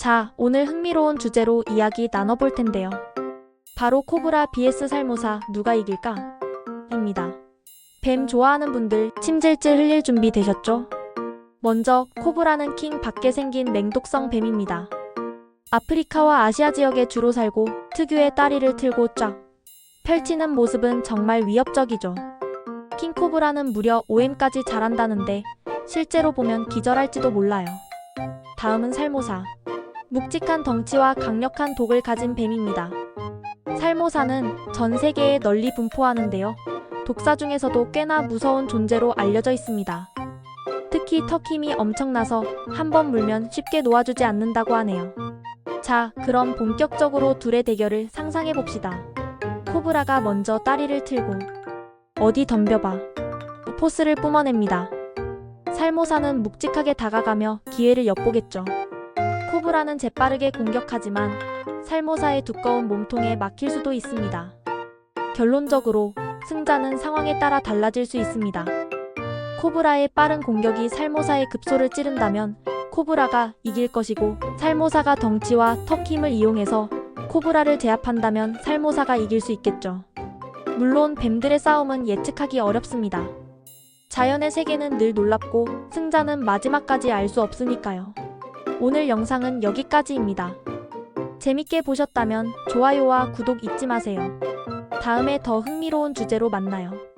자, 오늘 흥미로운 주제로 이야기 나눠볼 텐데요. 바로 코브라 vs 살모사 누가 이길까? 입니다. 뱀 좋아하는 분들 침질질 흘릴 준비 되셨죠? 먼저 코브라는 킹 밖에 생긴 맹독성 뱀입니다. 아프리카와 아시아 지역에 주로 살고 특유의 다리를 틀고 쫙 펼치는 모습은 정말 위협적이죠. 킹코브라는 무려 5M까지 자란다는데 실제로 보면 기절할지도 몰라요. 다음은 살모사. 묵직한 덩치와 강력한 독을 가진 뱀입니다. 살모사는 전 세계에 널리 분포하는데요. 독사 중에서도 꽤나 무서운 존재로 알려져 있습니다. 특히 턱 힘이 엄청나서 한 번 물면 쉽게 놓아주지 않는다고 하네요. 자, 그럼 본격적으로 둘의 대결을 상상해 봅시다. 코브라가 먼저 다리를 틀고 어디 덤벼봐 포스를 뿜어냅니다. 살모사는 묵직하게 다가가며 기회를 엿보겠죠. 코브라는 재빠르게 공격하지만 살모사의 두꺼운 몸통에 막힐 수도 있습니다. 결론적으로 승자는 상황에 따라 달라질 수 있습니다. 코브라의 빠른 공격이 살모사의 급소를 찌른다면 코브라가 이길 것이고 살모사가 덩치와 턱 힘을 이용해서 코브라를 제압한다면 살모사가 이길 수 있겠죠. 물론 뱀들의 싸움은 예측하기 어렵습니다. 자연의 세계는 늘 놀랍고 승자는 마지막까지 알 수 없으니까요. 오늘 영상은 여기까지입니다. 재밌게 보셨다면 좋아요와 구독 잊지 마세요. 다음에 더 흥미로운 주제로 만나요.